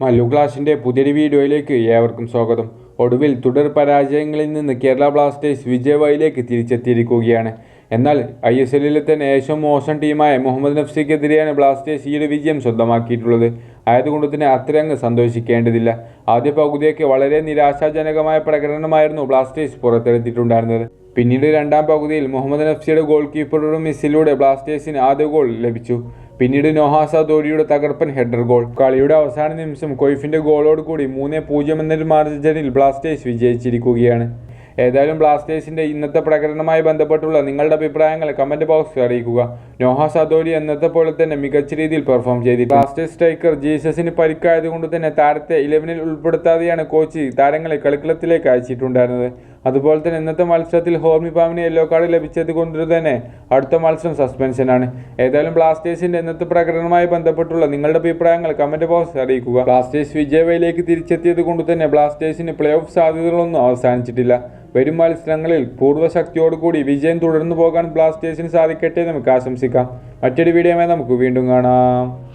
മല്ലു ക്ലാസിന്റെ പുതിയൊരു വീഡിയോയിലേക്ക് ഏവർക്കും സ്വാഗതം. ഒടുവിൽ തുടർ പരാജയങ്ങളിൽ നിന്ന് കേരള ബ്ലാസ്റ്റേഴ്സ് വിജയവായിലേക്ക് തിരിച്ചെത്തിയിരിക്കുകയാണ്. എന്നാൽ ഐ എസ് എല്ലിലെ തന്നെ ഏറ്റവും മോശം ടീമായ മുഹമ്മദ് നഫ്സിക്കെതിരെയാണ് ബ്ലാസ്റ്റേഴ്സ് ഈ ഒരു വിജയം സ്വന്തമാക്കിയിട്ടുള്ളത്. ആയതുകൊണ്ട് തന്നെ അത്രയങ്ങ് സന്തോഷിക്കേണ്ടതില്ല. ആദ്യ പകുതിയൊക്കെ വളരെ നിരാശാജനകമായ പ്രകടനമായിരുന്നു ബ്ലാസ്റ്റേഴ്സ് പുറത്തെടുത്തിട്ടുണ്ടായിരുന്നത്. പിന്നീട് രണ്ടാം പകുതിയിൽ മുഹമ്മദ് നഫ്സിയുടെ ഗോൾ കീപ്പറുടെ മിസ്സിലൂടെ ബ്ലാസ്റ്റേഴ്സിന് ആദ്യ ഗോൾ ലഭിച്ചു. പിന്നീട് നോഹാസ ധോണിയുടെ തകർപ്പൻ ഹെഡർ ഗോൾ കളിയുടെ അവസാന നിമിഷം കൊയ്ഫിന്റെ ഗോളോട് കൂടി മൂന്ന് പൂജ്യം എന്നൊരു മാർജിനിൽ ബ്ലാസ്റ്റേഴ്സ് വിജയിച്ചിരിക്കുകയാണ്. ഏതായാലും ബ്ലാസ്റ്റേഴ്സിന്റെ ഇന്നത്തെ പ്രകടനവുമായി ബന്ധപ്പെട്ടുള്ള നിങ്ങളുടെ അഭിപ്രായങ്ങൾ കമന്റ് ബോക്സിൽ അറിയിക്കുക. നോഹ സദോലി എന്നത്തെ പോലെ തന്നെ മികച്ച രീതിയിൽ പെർഫോം ചെയ്തി ബ്ലാസ്റ്റേഴ്സ് സ്ട്രൈക്കർ ജീസസിന് പരിക്കായതുകൊണ്ട് തന്നെ താരത്തെ ഇലവനിൽ ഉൾപ്പെടുത്താതെയാണ് കോച്ച് താരങ്ങളെ കളിക്കളത്തിലേക്ക് അയച്ചിട്ടുണ്ടായിരുന്നത്. അതുപോലെ തന്നെ ഇന്നത്തെ മത്സരത്തിൽ ഹോമി പാമിന് യെല്ലോ കാർഡ് ലഭിച്ചത് കൊണ്ട് തന്നെ അടുത്ത മത്സരം സസ്പെൻഷനാണ് ഏതായാലും ബ്ലാസ്റ്റേഴ്സിന്റെ ഇന്നത്തെ പ്രകടനവുമായി ബന്ധപ്പെട്ടുള്ള നിങ്ങളുടെ അഭിപ്രായങ്ങൾ കമന്റ് ബോക്സ് അറിയിക്കുക. ബ്ലാസ്റ്റേഴ്സ് വിജയവയിലേക്ക് തിരിച്ചെത്തിയത് കൊണ്ട് തന്നെ ബ്ലാസ്റ്റേഴ്സിന് പ്ലേ ഓഫ് സാധ്യതകളൊന്നും അവസാനിച്ചിട്ടില്ല. വരും മത്സരങ്ങളിൽ പൂർവശക്തിയോടുകൂടി വിജയം തുടർന്നു പോകാൻ ബ്ലാസ്റ്റേഴ്സിന് സാധിക്കട്ടെ നമുക്ക് ആശംസിക്കാം മറ്റൊരു വീഡിയോമായി നമുക്ക് വീണ്ടും കാണാം.